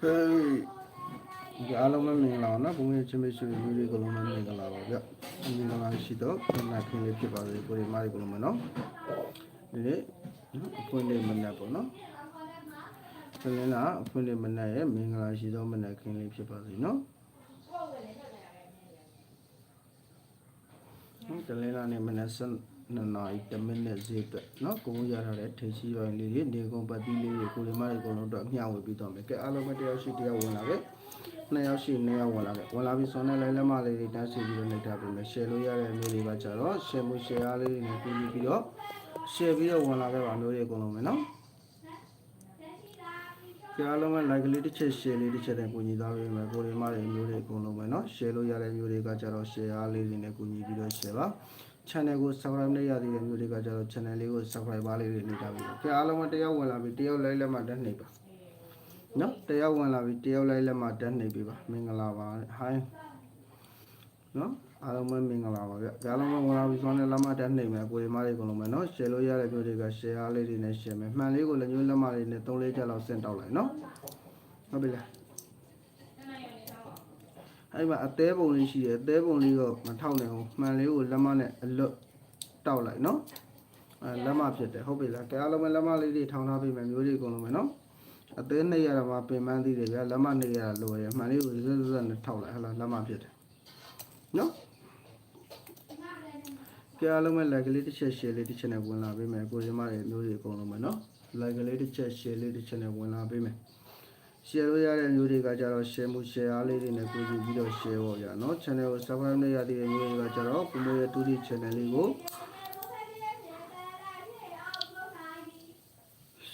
ဟေးဒီအားလုံးပဲမင်္ဂလာပါနော်ဘုံရဲ့ချင်းမရှိဘူးဒီကလုံးမင်္ဂလာပါဗျမင်္ဂလာရှိတော့ခဏခင်းလေးဖြစ်ပါစေကိုရီမာရီကလုံးမနော်ဒီနေ့နော်အဖွင့်လေးမနက်ပေါ့နော်ဆလင်းလာအဖွင့်လေးမနက်ရဲ့မင်္ဂလာရှိတော့မနက်ခင်းလေးဖြစ်ပါစေနော်ဟုတ်တလင်းလာနေမနက်စ နှစ်နာရီ10မိနစ်ဈေးအတွက်เนาะကိုယ်ရရတဲ့ထေရှိပိုင်းလေးတွေနေကုန်ပတ်သီးလေးတွေကိုရီမာရီကလုံးတော့အမျှဝေပြီးတော့မယ်ကဲအားလုံးပဲတယောက်ရှိတယောက်ဝင်လာခဲ့ နှစ်ယောက်ရှိနှစ်ယောက်ဝင်လာတယ်ဝင်လာပြီးဆွန်တဲ့လဲလက်မလေးတွေတန်းစီပြီးတော့နေတာပြင်မယ် share လို့ရတဲ့မျိုးတွေကကြတော့ share မှု share အားလေးတွေနဲ့ပြီးပြီးတော့ share ပြီးတော့ဝင်လာခဲ့ပါမျိုးတွေအကုန်လုံးပဲနော်ကြားလုံးမဲ့ like လေးတစ်ချက် share လေးတစ်ချက်နဲ့ကူညီသွားပေးမယ်ကိုရီမတွေမျိုးတွေအကုန်လုံးပဲနော် share လို့ရတဲ့မျိုးတွေကကြတော့ share အားလေးတွေနဲ့ကူညီပြီးတော့ share ပါ channel ကို subscribe လုပ်ရသေးတဲ့မျိုးတွေကကြတော့ channel လေးကို subscribe ပါလေးတွေနေတာပြီ။ကြားလုံးမဲ့တယောက်ဝင်လာပြီတယောက်လိုက်လက်မှတက်နေပါ။နော်တယောက်ဝင်လာပြီတယောက်လိုက်လက်မှတက်နေပြီပါ။မင်္ဂလာပါ။ hi နော်အားလုံးပဲမင်္ဂလာပါဗျ။ကြားလုံးမဲ့ဝင်လာပြီဆိုတော့လက်မှတက်နေမယ်ကိုရီမတွေအကုန်လုံးပဲနော် share လို့ရတဲ့မျိုးတွေက share အားလေးတွေနဲ့ share မယ်။မှန်လေးကိုလည်းညွှန်းလက်မှလေးနဲ့3-4ချက်လောက်ဆင့်တောက်လိုက်နော်။ဟုတ်ပြီလား။ အဲ့မှာအသေးပုံလေးရှိတယ်အသေးပုံလေးကိုမထောက်နိုင်ဘူးမှန်လေးကိုလက်မနဲ့အလွတ်တောက်လိုက်နော်အဲလက်မဖြစ်တယ်ဟုတ်ပြီလားကဲအားလုံးပဲလက်မလေးတွေထောင်ထားပြီးမယ်မျိုးတွေအကုန်လုံးပဲနော်အသေးနှိပ်ရတာမှပင်ပန်းသေးတယ်ဗျာလက်မနှိပ်ရတာလိုရမှန်လေးကိုဇက်ဇက်နဲ့ထောက်လိုက်ဟလာလက်မဖြစ်တယ်နော်ကဲအားလုံးပဲ like လေးတစ်ချက် share လေးတစ်ချက်နဲ့ဝင်လာပေးမယ်ကိုရီမတွေမျိုးတွေအကုန်လုံးပဲနော် like လေးတစ်ချက် share လေးတစ်ချက်နဲ့ဝင်လာပေးမယ် share လို့ရတဲ့မျိုးတွေကကြတော့ share မှု share အားလေးတွေနဲ့ကိုကြည့်ပြီးတော့ share ပေါ့ဗျာเนาะ channel ကို subscribe လုပ်ရတဲ့မျိုးတွေကကြတော့ကိုမျိုးရဲ့ 2D channel လေးကို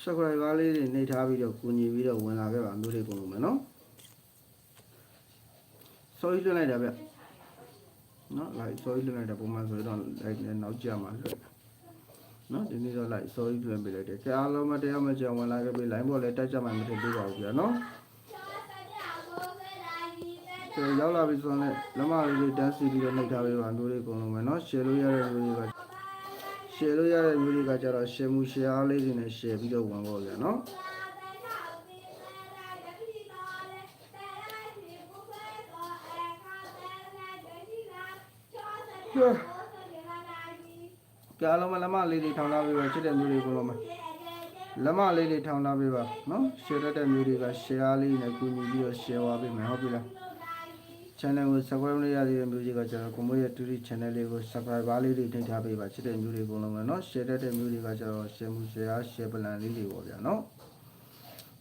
subscribe အားလေးတွေနှိပ်ထားပြီးတော့ကိုညီပြီးတော့ဝင်လာခဲ့ပါမျိုးတွေပုံလုံးမယ်เนาะ sorry လွှင့်လိုက်တာဗျเนาะ like sorry လွှင့်လိုက်တာပုံမှန်ဆိုတော့ like နဲ့နောက်ကြမှာလွှင့် နော်ဒီနေ့တော့ like sorry လွှင့်ပေးလိုက်တယ်။ကြားလုံးမတရားမကြောင်ဝင်လာခဲ့ပြီ line ပေါ်လည်းတက်ကြမှမထင်သေးပါဘူးဗျာနော်။ကျေရောက်လာပြီဆိုတော့လက်မလေးတွေတန်းစီပြီးတော့နှိပ်ထားပေးပါမျိုးတွေအကုန်လုံးပဲနော်။ share လို့ရတဲ့မျိုးတွေက share လို့ရတဲ့မျိုးတွေကကြတော့ share မှု share အားလေးတွေနဲ့ share ပြီးတော့ဝင်ပါဗျာနော်။ ကြာလုံးမလက်မလေးလေးထောင်ထားပေးပါချစ်တဲ့မျိုးတွေကိုလုံးမလက်မလေးလေးထောင်ထားပေးပါနော်ရှယ်တတ်တဲ့မျိုးတွေက share လေးနဲ့ကူညီပြီးတော့ share ပါပေးမယ်ဟုတ်ပြီလား channel ကို subscribe လုပ်ရသေးတဲ့မျိုးတွေကကျွန်တော်ကိုမိုးရဲ့ tutorial channel လေးကို subscribe လေးတွေနှိပ်ထားပေးပါချစ်တဲ့မျိုးတွေကိုလုံးမနော် share တတ်တဲ့မျိုးတွေကကျွန်တော် share မှု share share plan လေးတွေပေါ့ဗျာနော်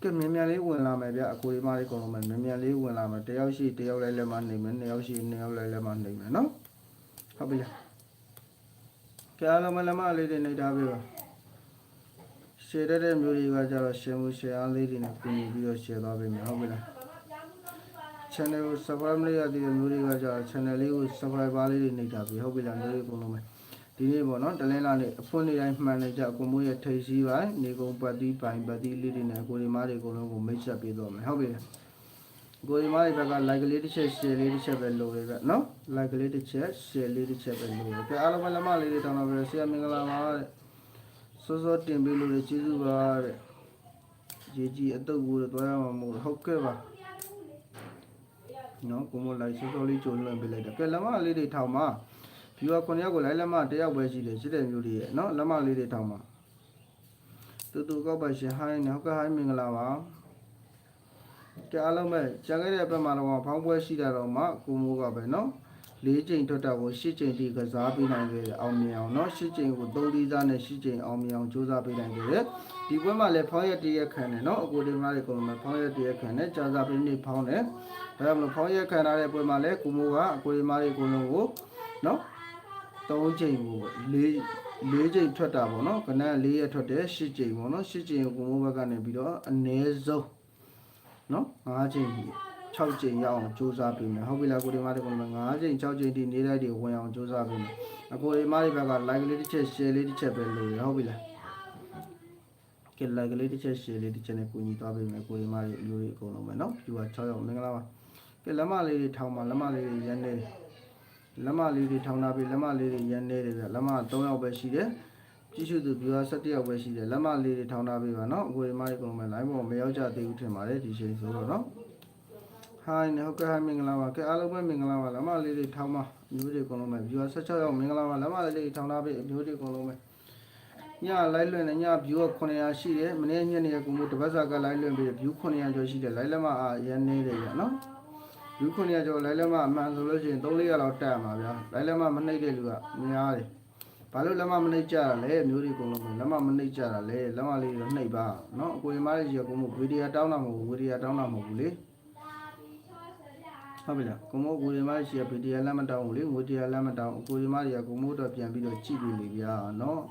ကဲမြန်မြန်လေးဝင်လာမယ်ဗျအကိုဒီမလေးကုန်လုံးမယ်မြန်မြန်လေးဝင်လာမယ်တယောက်ရှိတယောက်လိုက်လက်မနေမယ်နှစ်ယောက်ရှိနှစ်ယောက်လိုက်လက်မနေမယ်နော်ဟုတ်ပြီလား ကဲအားလုံးမလက်မလေးတွေနေထားပေးပါ share တတ်တဲ့မျိုးတွေကကျတော့ share မှု share လေးတွေနဲ့ပြင်ပြီးတော့ share သွားပေးမယ်ဟုတ်ပြီလား channel ကို subscribe လုပ်ရသေးတဲ့မျိုးတွေကကြာ channel လေးကို subscribe ပါလေးတွေနှိပ်ထားပြီဟုတ်ပြီလားမျိုးတွေအကုန်လုံးပဲဒီနေ့ပေါ့နော်တလင်းလာနေ့အဖွင့်နေ့တိုင်းမှန်နေကြအကိုမိုးရဲ့ထိတ်စည်းပိုင်းနေကုန်ပတ်တိပိုင်းပတ်တိလေးတွေနဲ့အကိုဒီမားတွေအကုန်လုံးကိုမိတ်ဆက်ပေးတော့မယ်ဟုတ်ပြီလားအ ကိုဒီမားတွေဘက်က like လေးတစ်ချက် share လေးတစ်ချက်ပဲလိုရပဲနော် like လေးတစ်ချက် share လေးတစ်ချက်ပဲလိုရကဲအားလုံးပဲလက်မလေးတွေတောင်းတော့ပဲဆရာမင်္ဂလာပါတဲ့စောစောတင်ပေးလို့ကျေးဇူးပါတဲ့ကြီးကြီးအတုပ်ကိုတော့ရမှာမဟုတ်ဟုတ်ကဲ့ပါနော်ကိုမလိုက်စောစောလေးကြိုလွှင့်ပေးလိုက်တာကဲလက်မလေးတွေထောင်မှာ viewer 9ယောက်ကိုလိုက်လက်မတစ်ယောက်ပဲရှိတယ်ရှိတဲ့မျိုးတွေရဲ့နော်လက်မလေးတွေထောင်မှာတူတူကောက်ပါရှင်ဟိုင်းနောက်ကဟိုင်းမင်္ဂလာပါ ကဲအားလုံးပဲကြာခဲ့တဲ့ဘက်မှာတော့ဖောင်းပွဲရှိတာတော့မှကိုမိုးကပဲနော်၄ချိန်ထွက်တာကို၈ချိန်ထိကစားပေးနိုင်ခဲ့တယ်အောင်မြင်အောင်เนาะ၈ချိန်ကို၃သီးသားနဲ့၈ချိန်အောင်မြင်အောင်ကြိုးစားပေးနိုင်ခဲ့တယ်ဒီပွဲမှာလည်းဖောင်းရက်တရက်ခံတယ်เนาะအကိုဒီမားတွေကုန်မှာဖောင်းရက်တရက်ခံတယ်ကြာစားပေးနေဖောင်းတယ်ဒါကြောင့်မလို့ဖောင်းရက်ခံထားတဲ့ပွဲမှာလည်းကိုမိုးကအကိုဒီမားတွေကုန်လုံးကိုเนาะ၃ချိန်ကို၄၄ချိန်ထွက်တာပေါ့နော်ခဏ၄ရက်ထွက်တယ်၈ချိန်ပေါ့နော်၈ချိန်ကိုကိုမိုးဘက်ကနေပြီးတော့အနည်းဆုံး နော်၅ချိန်6ချိန်ရအောင်စူးစမ်းပေးမယ်ဟုတ်ပြီလားကိုဒီမားတွေကလည်း9ချိန်6ချိန်ဒီနေ့တိုင်းတွေဝင်အောင်စူးစမ်းပေးမယ်အကိုဒီမားတွေဘက်က like လေးတစ်ချက် share လေးတစ်ချက်ပဲလို့ရဟုတ်ပြီလားကဲ like လေးတစ်ချက် share လေးတစ်ချက်နဲ့ကူညီသွားပေးမယ်ကိုဒီမားတွေအလိုတွေအကုန်လုံးပဲနော်ဒီက6ရောက်မင်္ဂလာပါကဲလက်မလေးတွေထောင်းပါလက်မလေးတွေရန်နေတယ်လက်မလေးတွေထောင်းထားပြီးလက်မလေးတွေရန်နေတယ်ဗျလက်မ3ယောက်ပဲရှိတယ် ကြည့်ရှုသူ viewer 17ယောက်ပဲရှိတယ်လက်မလေးတွေထောင်းထားပေးပါနော်အကိုဒီမလေးကုန်မယ် line ပေါ်မရောက်ကြသေးဘူးထင်ပါတယ်ဒီချိန်ဆိုတော့နော် hi နဲ့ဟုတ်ကဲ့ hi မင်္ဂလာပါကဲအားလုံးပဲမင်္ဂလာပါလက်မလေးတွေထောင်းပါအမျိုးတွေကုန်လုံးပဲ viewer 16ယောက်မင်္ဂလာပါလက်မလေးတွေထောင်းထားပေးအမျိုးတွေကုန်လုံးပဲည live လွှင့်နေည view 900ရှိတယ်မနေ့ညနေကကိုမို့တပတ်စာက live လွှင့်ပြီး view 900ကျော်ရှိတယ် live လက်မအားရန်နေတယ်ဗျနော် view 900ကျော် live လက်မအမှန်ဆိုလို့ရှိရင်3-400လောက်တက်မှာဗျာ live လက်မမနှိမ့်တဲ့လူကများတယ် ဘာလို့လက်မမနှိပ်ကြတာလဲမျိုးတွေအကုန်လုံးလက်မမနှိပ်ကြတာလဲလက်မလေးတော့နှိပ်ပါနော်အကိုရင်မလေးကြီးကကိုမို့ဗီဒီယိုတောင်းတာမဟုတ်ဘူးဗီဒီယိုတောင်းတာမဟုတ်ဘူးလေဟုတ်ပြီလားကိုမို့ကိုရင်မလေးကြီးကဗီဒီယိုလက်မတောင်းဘူးလေငွေတရားလက်မတောင်းအကိုရင်မလေးကကိုမို့တော့ပြန်ပြီးတော့ကြည့်ပြီးနေပြာနော်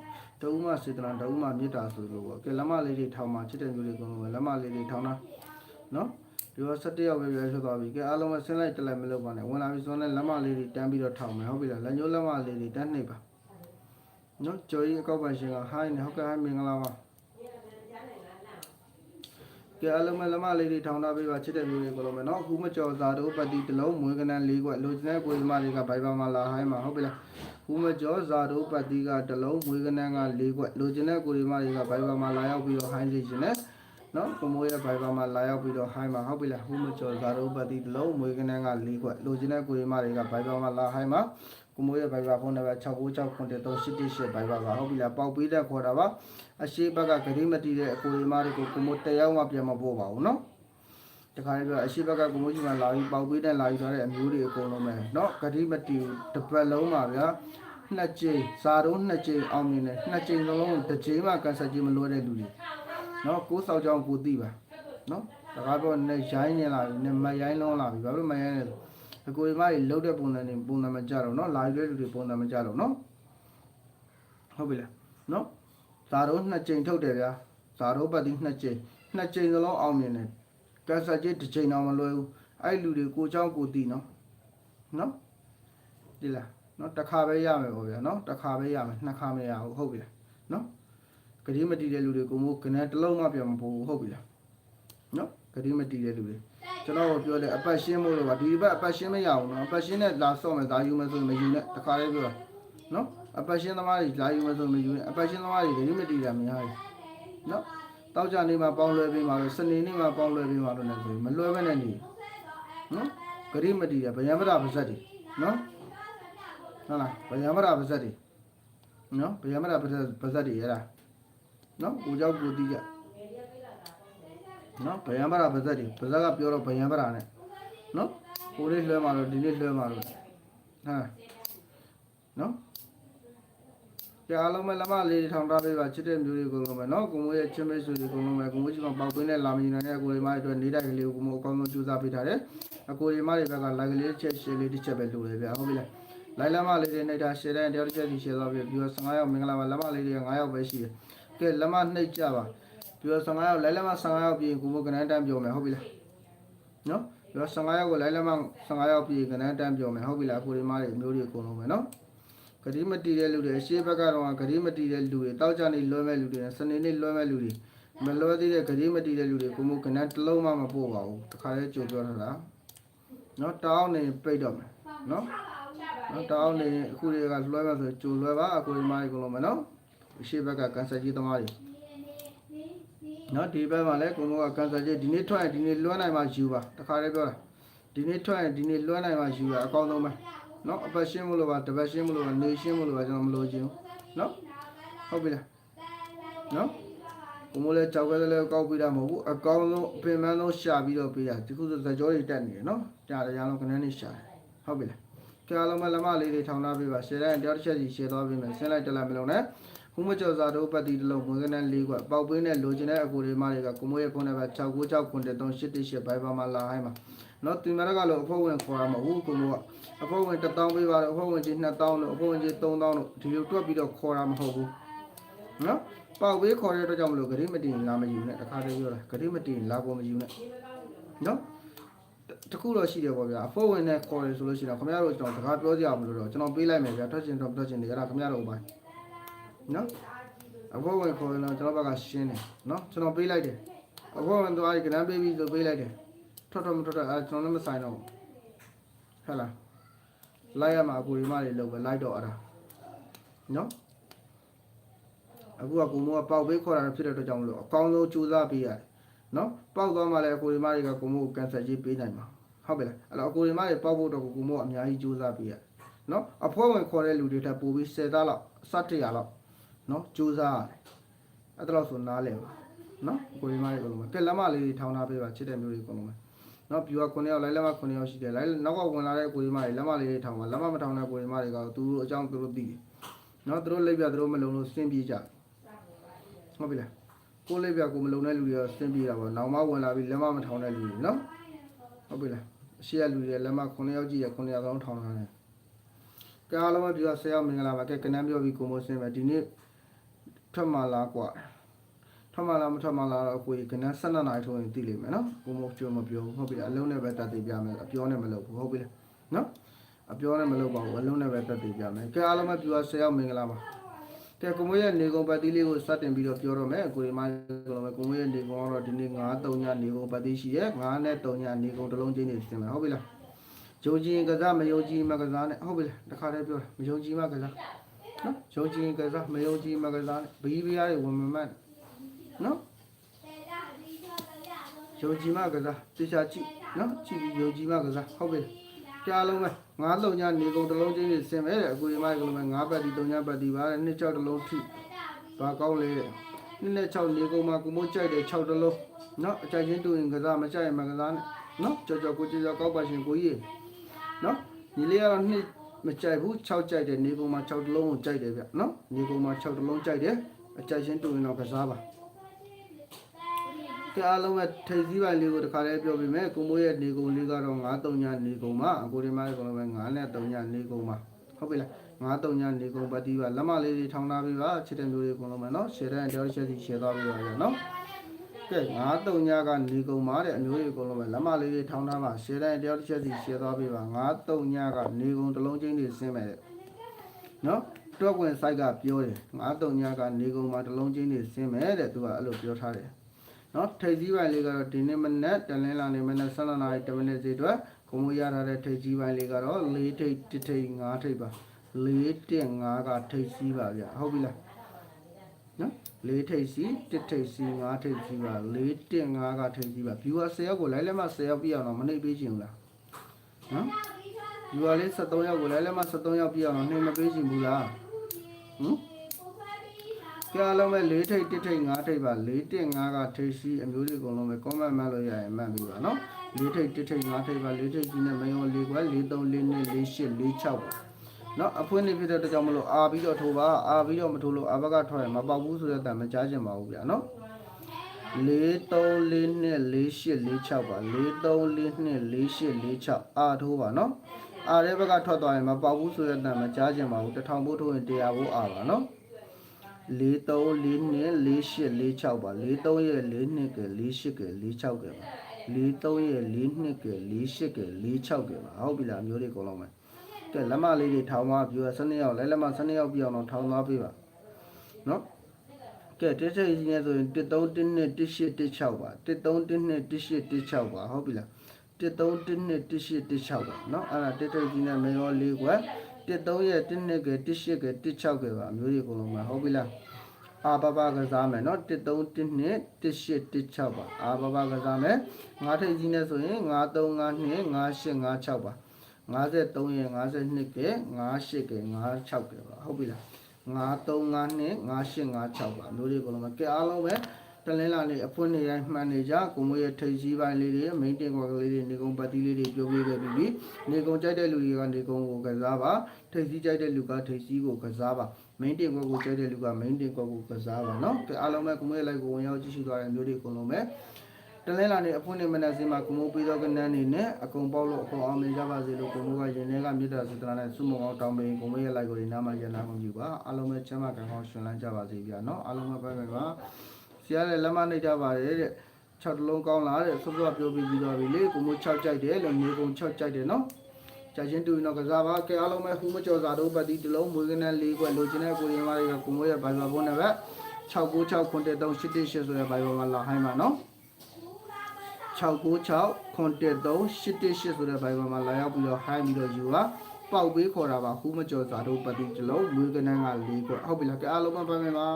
တဦးမစေတနာတဦးမမေတ္တာဆိုလို့ပေါ့ကဲလက်မလေးတွေထောင်းမှာချစ်တဲ့မျိုးတွေအကုန်လုံးလက်မလေးတွေထောင်းတာနော်ဒီတော့17ရောက်ပဲရွေးထွက်သွားပြီကဲအားလုံးပဲဆင်းလိုက်တက်လိုက်မလုပ်ပါနဲ့ဝင်လာပြီဆိုတော့လက်မလေးတွေတန်းပြီးတော့ထောင်မယ်ဟုတ်ပြီလားလက်ညှိုးလက်မလေးတွေတန်းနှိပ်ပါ နော်ကျော်ကြီးအကောက်ပါရှင်ကဟိုင်းနေဟုတ်ကဲ့ဟိုင်းမင်္ဂလာပါကဲအလုံးမလမလေးတွေထောင်းထားပေးပါချစ်တဲ့မျိုးတွေကိုလုံးမယ်နော်အခုမကျော်စာတို့ပတ်တီတစ်လုံးမွေးကနန်းလေးကွလိုချင်တဲ့ကိုယ်မတွေကဘိုင်ဘာမှာလာဟိုင်းမှာဟုတ်ပြီလားခုမကျော်စာတို့ပတ်တီကတစ်လုံးမွေးကနန်းကလေးကွလိုချင်တဲ့ကိုယ်မတွေကဘိုင်ဘာမှာလာရောက်ပြီးတော့ဟိုင်းစီခြင်းနဲ့နော်ပမိုးရဲ့ဘိုင်ဘာမှာလာရောက်ပြီးတော့ဟိုင်းမှာဟုတ်ပြီလားခုမကျော်စာတို့ပတ်တီတစ်လုံးမွေးကနန်းကလေးကွလိုချင်တဲ့ကိုယ်မတွေကဘိုင်ဘာမှာလာဟိုင်းမှာ ကိုမိုးရဲ့ Viber ဖုန်းနံပါတ်69693818 Viber ကဟုတ်ပြီလားပေါက်ပေးတဲ့ခေါ်တာပါအရှိဘက်ကဂရိမတီတဲ့အကိုရီမားတွေကိုကိုမိုးတယောက်မှပြန်မပို့ပါဘူးနော်တခါလေးပြောအရှိဘက်ကကိုမိုးကြီးမှလာပြီးပေါက်ပေးတဲ့လာပြီးဆိုတဲ့အမျိုးတွေအကုန်လုံးပဲနော်ဂရိမတီတစ်ပတ်လုံးပါဗျာနှစ်ကြိမ်ဇာတော့နှစ်ကြိမ်အောင်မြင်တယ်နှစ်ကြိမ်လုံးလုံးတစ်ကြိမ်မှကန်ဆယ်ကြိမ်မလွဲတဲ့လူတွေနော်ကိုးဆောက်ကြောင်းကိုသိပါနော်တခါပြောနေရိုင်းနေလာပြီနေမရိုင်းလုံးလာပြီဘာလို့မရိုင်းလဲဆို အကိုဒီမကြီးလှုပ်တဲ့ပုံစံတွေပုံစံမကြတော့เนาะလာရွေးလူတွေပုံစံမကြတော့เนาะဟုတ်ပြီလားเนาะဇာတော့နှစ်ကြိမ်ထုတ်တယ်ဗျာဇာတော့ပတ်ပြီးနှစ်ကြိမ်နှစ်ကြိမ်စလုံးအောင်မြင်တယ်ကက်ဆာကြီးတစ်ကြိမ်တော့မလွယ်ဘူးအဲ့လူတွေကိုเจ้าကိုတီးเนาะเนาะဒီလားเนาะတစ်ခါပဲရမယ်ပေါ့ဗျာเนาะတစ်ခါပဲရမယ်နှစ်ခါမရဘူးဟုတ်ပြီလားเนาะဂတိမတီးတဲ့လူတွေကိုမို့ကနေတစ်လုံးမှပြန်မပို့ဘူးဟုတ်ပြီလားเนาะဂတိမတီးတဲ့လူတွေ ကျွန်တော်တို့ပြောလေအပတ်ရှင်းမို့လို့ပါဒီဘက်အပတ်ရှင်းမရအောင်နော်အပတ်ရှင်းနဲ့လာဆော့မယ်ဒါယူမယ်ဆိုရင်မယူနဲ့တခါလေးပြောတာနော်အပတ်ရှင်းသမားတွေလာယူမယ်ဆိုရင်မယူနဲ့အပတ်ရှင်းသမားတွေလည်းမတီးတာမရဘူးနော်တောက်ကြနေမှာပေါင်းလွှဲပေးမှာလို့စနေနေ့မှာပေါင်းလွှဲပေးမှာလို့လည်းဆိုမလွှဲဘဲနဲ့နေနော်ဂရိမတီးတာဗယံမရပါဇက်တွေနော်ဟုတ်လားဗယံမရပါဇက်တွေနော်ဗယံမရပါဇက်တွေရလားနော်ကိုကြောက်ကိုတီးကြ နော်ဗယံပရာပါဇက်တွေပါဇက်ကပြောတော့ဗယံပရာနဲ့နော်ကိုလေးလွှဲမှာလို့ဒီလေးလွှဲမှာလို့ဟာနော်ကြအားလုံးပဲလမလေးထောင်ထားပေးပါချစ်တဲ့မျိုးတွေကိုလုံးပဲနော်ကိုမိုးရဲ့ချင်းမိတ်ဆွေတွေကိုလုံးပဲကိုမိုးကြီးမှာပေါက်သွင်းတဲ့လာမင်းနဲ့ကိုရီမအတွက်နေတိုက်ကလေးကိုကိုမိုးအကောင်းဆုံးကြိုးစားပေးထားတယ်အကိုရီမတွေဘက်ကလိုက်ကလေးချက်ရှယ်လေးတစ်ချက်ပဲလိုတယ်ဗျဟုတ်ပြီလားလိုက်လမလေးတွေနေတာရှယ်တဲ့တယောက်တစ်ချက်စီရှယ်သွားပြီးပြီးတော့15ယောက်မင်္ဂလာပါလမလေးတွေက9ယောက်ပဲရှိတယ်ကဲလမနှိပ်ကြပါ ပြီးတော့15ယောက်လိုက်လမ15ယောက်ပြီးကိုမိုးကနန်းတန်းပြောမယ်ဟုတ်ပြီလားနော်ပြီးတော့15ယောက်ကိုလိုက်လမ15ယောက်ပြီးကနန်းတန်းပြောမယ်ဟုတ်ပြီလားကိုရီမတွေအမျိုးတွေအကုန်လုံးပဲနော်ဂတိမတီတဲ့လူတွေအရှိဘက်ကတော့ဂတိမတီတဲ့လူတွေတောက်ကြနေလွှဲမဲ့လူတွေစနေနေ့လွှဲမဲ့လူတွေမလွှဲသေးတဲ့ဂတိမတီတဲ့လူတွေကိုမို့ကနန်းတစ်လုံးမှမပို့ပါဘူးတခါလဲကြိုပြောထားတာနော်တောင်းနေပိတ်တော့မယ်နော်နော်တောင်းနေအခုတွေကလွှဲမဲ့ဆိုကြိုလွှဲပါအခုဒီမကြီးကုန်လုံးမယ်နော်အရှိဘက်ကကန်ဆယ်ကြီးသမားတွေ နော်ဒီဘက်မှာလည်းကိုမို့ကကန်ဆယ်ကြီးဒီနေ့ထွက်ရင်ဒီနေ့လွှဲနိုင်မှယူပါတခါလဲပြောတာဒီနေ့ထွက်ရင်ဒီနေ့လွှဲနိုင်မှယူတာအကောင်းဆုံးပဲနော်အပတ်ရှင်းမလို့ပါတပတ်ရှင်းမလို့ပါနေရှင်းမလို့ပါကျွန်တော်မလို့ချင်းနော်ဟုတ်ပြီလားနော်ဘုံမလဲကြောက်ကလေးလေးကောက်ပြီးတာမဟုတ်ဘူးအကောင်းဆုံးအပင်မန်းဆုံးရှာပြီးတော့ပေးတာဒီခုဆိုဇကြောတွေတက်နေတယ်နော်ကြားတယ်ရအောင်ခဏလေးရှာတယ်ဟုတ်ပြီလားကြားလုံးမလမလေးတွေထောင်းထားပေးပါရှယ်တိုင်းတယောက်တစ်ချက်စီရှယ်သွားပေးမယ်ဆင်းလိုက်တက်လိုက်မလုံးနဲ့ ခုမကျော်စာတို့ပတ်တီတစ်လုံးဝင်ကနေလေးကွပေါက်ပေးနဲ့လိုချင်တဲ့အကူတွေမတွေကကိုမိုးရဲ့ဖုန်းနံပါတ်696 9388ဘိုင်ဘာမှာလာဟိုင်းမှာနော်သူများကလည်းအဖို့ဝင်ခေါ်ရမှာဟုတ်ကိုမိုးကအဖို့ဝင်1000ပေးပါတော့အဖို့ဝင်ကြီး2000လို့အဖို့ဝင်ကြီး3000လို့ဒီလိုတွက်ပြီးတော့ခေါ်တာမဟုတ်ဘူးနော်ပေါက်ပေးခေါ်တဲ့အတွက်ကြောင့်မလို့ဂရိမတင်လာမယူနဲ့တခါတည်းပြောတာဂရိမတင်လာပေါ်မယူနဲ့နော်တခုတော့ရှိတယ်ပေါ့ဗျာအဖို့ဝင်နဲ့ခေါ်ရဆိုလို့ရှိရင်ခင်ဗျားတို့ကျွန်တော်စကားပြောကြရမလို့တော့ကျွန်တော်ပေးလိုက်မယ်ဗျာထွက်ချင်တော့ထွက်ချင်တယ်အဲ့ဒါခင်ဗျားတို့အပိုင်း နော်အဖို့ဝင်ခေါ်ရင်တော့ကျွန်တော်ဘက်ကရှင်းတယ်နော်ကျွန်တော်ပေးလိုက်တယ်အဖို့ဝင်သွားရင်ကနန်းပေးပြီးဆိုပေးလိုက်တယ်ထွက်ထွက်မထွက်ထွက်အဲကျွန်တော်လည်းမဆိုင်တော့ဘူးဟုတ်လားလိုက်ရမှာအကူရီမတွေလောက်ပဲလိုက်တော့အဲ့ဒါနော်အခုကကိုမိုးကပေါက်ပေးခေါ်တာဖြစ်တဲ့အတွက်ကြောင့်မလို့အကောင်းဆုံးကြိုးစားပေးရတယ်နော်ပေါက်သွားမှလည်းအကိုဒီမတွေကကိုမိုးကိုကန်ဆယ်ကြီးပေးနိုင်မှာဟုတ်ပြီလားအဲ့တော့အကိုဒီမတွေပေါက်ဖို့တော့ကိုမိုးကအများကြီးကြိုးစားပေးရတယ်နော်အဖွဲဝင်ခေါ်တဲ့လူတွေတက်ပို့ပြီး10သားလောက်စက်တရလောက် နော်ကြိုးစားရတယ်အဲ့ဒါတော့ဆိုနားလဲပါနော်ကိုဒီမတွေအကုန်လုံးပဲကဲလက်မလေးတွေထောင်းထားပေးပါချစ်တဲ့မျိုးတွေအကုန်လုံးပဲနော်ပြူက9ယောက်လိုက်လက်မ9ယောက်ရှိတယ်လိုက်နောက်ကဝင်လာတဲ့ကိုဒီမတွေလက်မလေးတွေထောင်းပါလက်မမထောင်းတဲ့ကိုဒီမတွေကသူတို့အကြောင်းသူတို့သိတယ်နော်သူတို့လက်ပြသူတို့မလုံလို့စင်ပြေးကြတယ်ဟုတ်ပြီလားကိုလက်ပြကိုမလုံတဲ့လူတွေကစင်ပြေးတာပေါ့နောက်မှဝင်လာပြီးလက်မမထောင်းတဲ့လူတွေနော်ဟုတ်ပြီလားအရှိရလူတွေလက်မ9ယောက်ကြည့်ရ9ယောက်ကောင်းထောင်းထားတယ်ကဲအားလုံးပဲပြူက10ယောက်မင်္ဂလာပါကဲကနန်းပြောပြီးကိုမိုးစင်ပဲဒီနေ့ ထွက်မှလားကွာထွက်မှလားမထွက်မှလားတော့ကိုကြီးကနန်း12နာရီထိုးရင်သိလိမ့်မယ်နော်ကိုမပြောမပြောဟုတ်ပြီလားအလုံးနဲ့ပဲတက်သေးပြမယ်အပြောနဲ့မလုပ်ဘူးဟုတ်ပြီလားနော်အပြောနဲ့မလုပ်ပါဘူးအလုံးနဲ့ပဲတက်သေးပြမယ်ကဲအားလုံးပဲပြူဆရာမင်္ဂလာပါကဲကိုမွေးရဲ့နေကုန်ပတ်သီးလေးကိုစတင်ပြီးတော့ပြောတော့မယ်ကိုရီမားကတော့ကိုမွေးရဲ့နေကုန်ကတော့ဒီနေ့9 3ညနေကုန်ပတ်သီးရှိရဲ့9နဲ့3ညနေကုန်တစ်လုံးချင်းနေတင်မယ်ဟုတ်ပြီလားယုံကြည်ကစားမယုံကြည်မကစားနဲ့ဟုတ်ပြီလားတခါတည်းပြောတာမယုံကြည်မကစား နော်ယုံကြည်ရင်ကစားမယုံကြည်မှကစားနဲ့ဘီးဘီးရားတွေဝင်မမှတ်နော်ယုံကြည်မှကစားတေချာကြည့်နော်ကြည့်ပြီးယုံကြည်မှကစားဟုတ်ပြီကြားလုံးပဲငါးလုံးညနေကုန်တစ်လုံးချင်းနေစင်မယ်တဲ့အကူဒီမကလုံးပဲငါးပတ်ဒီသုံးညပတ်ဒီပါတဲ့နှစ်ချောက်တစ်လုံးထိဘာကောင်းလဲတဲ့နှစ်နဲ့6နေကုန်မှာကိုမိုးကြိုက်တယ်6တစ်လုံးနော်အကြိုက်ချင်းတူရင်ကစားမကြိုက်ရင်မကစားနဲ့နော်ကြော်ကြော်ကိုကြော်ကြော်ကောက်ပါရှင်ကိုကြီးနော်ညီလေးကတော့နှစ် မကြိုက်ဘူး6ကြိုက်တယ်နေကုန်မှာ6တလုံးကိုကြိုက်တယ်ဗျနော်နေကုန်မှာ6တလုံးကြိုက်တယ်အကြိုက်ချင်းတူရင်တော့ကစားပါကဲအားလုံးပဲထိပ်စည်းပိုင်းလေးကိုတခါလေးပြောပြမယ်ကိုမိုးရဲ့နေကုန်လေးကတော့9-3ညနေကုန်မှာအကိုဒီမရဲ့ကုန်လုံးပဲ9နဲ့3ညနေကုန်မှာဟုတ်ပြီလား9-3ညနေကုန်ပတ်တီးပါလက်မလေးတွေထောင်းထားပြီးပါခြေတံမျိုးတွေအကုန်လုံးပဲနော်ရှယ်တဲ့တယောက်တစ်ချက်စီရှယ်သွားပြီးပါရနော် ကဲ93ညကနေကုန်ပါတဲ့အမျိုးတွေအကုန်လုံးပဲလက်မလေးတွေထောင်းထားပါရှယ်တိုင်းတယောက်တစ်ချက်စီရှယ်သွားပေးပါ93ညကနေကုန်တစ်လုံးချင်းတွေဆင်းမယ်တဲ့နော်တွက်ဝင်ဆိုင်ကပြောတယ်93ညကနေကုန်မှာတစ်လုံးချင်းတွေဆင်းမယ်တဲ့သူကအဲ့လိုပြောထားတယ်နော်ထိပ်ကြီးပိုင်းလေးကတော့ဒီနေ့မနက်တလင်းလာနေမနက်7:00နာရီ10မိနစ်စီအတွက်ကိုမိုးရထားတဲ့ထိပ်ကြီးပိုင်းလေးကတော့၄ထိပ်၁ထိပ်၅ထိပ်ပါ၄၁၅ကထိပ်ကြီးပါဗျဟုတ်ပြီလား ၄ထိပ်စီတစ်ထိပ်စီ၅ထိပ်စီပါ၄တက်၅ကထိပ်စီပါ viewer 10ယောက်ကိုလိုက်လက်မ10ယောက်ပြည့်အောင်တော့မနှိပ်ပေးချင်ဘူးလားနော် viewer လေး73ယောက်ကိုလိုက်လက်မ73ယောက်ပြည့်အောင်တော့နှိပ်မပေးချင်ဘူးလားဟမ်ကြားလုံးပဲ၄ထိပ်တစ်ထိပ်၅ထိပ်ပါ၄တစ်၅ကထိပ်ရှိအမျိုးတွေအကုန်လုံးပဲ comment မှတ်လို့ရရင်မှတ်ပြီးပါနော်၄ထိပ်တစ်ထိပ်၅ထိပ်ပါ၄ထိပ်ကြီးနဲ့မယုံ၄ခွဲ၄3 4 2 4 8 4 6ပါ နော်အဖွင့်နေဖြစ်တဲ့အတွက်ကြောင့်မလို့အာပြီးတော့ထိုးပါအာပြီးတော့မထိုးလို့အဘကထွက်ရင်မပေါက်ဘူးဆိုတဲ့တန်မကြားချင်ပါဘူးဗျာနော်4 3 4 2 4 8 4 6ပါ4 3 4 2 4 8 4 6အာထိုးပါနော်အာတဲ့ဘက်ကထွက်သွားရင်မပေါက်ဘူးဆိုတဲ့တန်မကြားချင်ပါဘူးတစ်ထောင်ဖို့ထိုးရင်တရားဖို့အာပါနော်43 42 48 46ပါ43ရဲ့42က48က46ကပါ43ရဲ့42က48က46ကပါဟုတ်ပြီလားအမျိုးတွေအကုန်လုံးပဲ ကဲလက်မလေးတွေထောင်းသွားပြီးတော့12ရောက်လဲလက်မ12ရောက်ပြအောင်တော့ထောင်းသွားပေးပါနော်ကဲတစ်စိတ်ကြီးနေဆိုရင်13 1နဲ့18 16ပါ13 1နဲ့18 16ပါဟုတ်ပြီလား13 1နဲ့18 16ပါเนาะအဲ့ဒါတစ်စိတ်ကြီးနဲ့မေရော၄ကွယ်13ရဲ့1နဲ့က18က16ကပါအမျိုးတွေအကုန်လုံးပဲဟုတ်ပြီလားအာဘဘကစားမယ်เนาะ13 1နဲ့18 16ပါအာဘဘကစားမယ်ငါးထိပ်ကြီးနဲ့ဆိုရင်9 3 5 2 5 8 5 6ပါ 53ရဲ့52ကဲ58ကဲ56ကဲပါဟုတ်ပြီလား5352 5856ပါလို့ဒီကလုံးပဲကဲအားလုံးပဲတလင်းလာလေးအဖွင့်နေတိုင်းမှန်နေကြကိုမိုးရဲ့ထိပ်ကြီးပိုင်းလေးတွေမိန်တင်ကွာကလေးတွေနေကုန်ပတ်တီးလေးတွေပြုတ်ပေးခဲ့ပြီးနေကုန်ကြိုက်တဲ့လူတွေကနေကုန်ကိုကစားပါထိပ်ကြီးကြိုက်တဲ့လူကထိပ်ကြီးကိုကစားပါမိန်တင်ကွာကိုကြိုက်တဲ့လူကမိန်တင်ကွာကိုကစားပါနော်အားလုံးပဲကိုမိုးရဲ့လိုက်ကိုဝင်ရောက်ကြည့်ရှုသွားတဲ့မျိုးတွေအကုန်လုံးပဲ တလဲလာနေအဖွင့်နဲ့မနက်စင်းမှာကုမိုးပေးသောကနန်းနေနဲ့အကုံပေါက်လို့အကုံအောင်မြင်ကြပါစေလို့ကုမိုးကရင်ထဲကမြစ်တာစေတနာနဲ့စုမုံအောင်တောင်းပန်ကုမိုးရဲ့လိုက်ကိုဒီနားမှာရန်လာကုန်ယူပါအားလုံးပဲချမ်းသာကံကောင်းရှင်လန်းကြပါစေဗျာနော်အားလုံးပဲပဲပဲပါဆရာလည်းလက်မနှိပ်ကြပါရဲ့တဲ့6တလုံးကောင်းလားတဲ့ဆိုတော့ပြောပြီးပြီးသွားပြီလေကုမိုး6ကြိုက်တယ်လို့မျိုးကုံ6ကြိုက်တယ်နော်ကြာချင်းတူနော်ကစားပါကဲအားလုံးပဲဟူမကျော်စာတို့ပတ်တီတလုံးမွေးကနေ၄ခွက်လိုချင်တဲ့ကိုရင်းမတွေကကုမိုးရဲ့ဘိုင်ဘာဖုန်းနံပါတ်69693888ဆိုတဲ့ဘိုင်ဘာမှာလာဟိုင်းပါနော် 696ခွန်တက်3 818ဆိုတဲ့ဘိုင်ဘာမှာလာရောက်ပြီးတော့ဟိုင်းပြီးတော့ယူပါပေါက်ပေးခေါ်တာပါဟူးမကျော်စာတို့ပတိတလုံးမွေးကနန်းက၄ခွက်ဟုတ်ပြီလားကဲအားလုံးပဲပြန်ပါ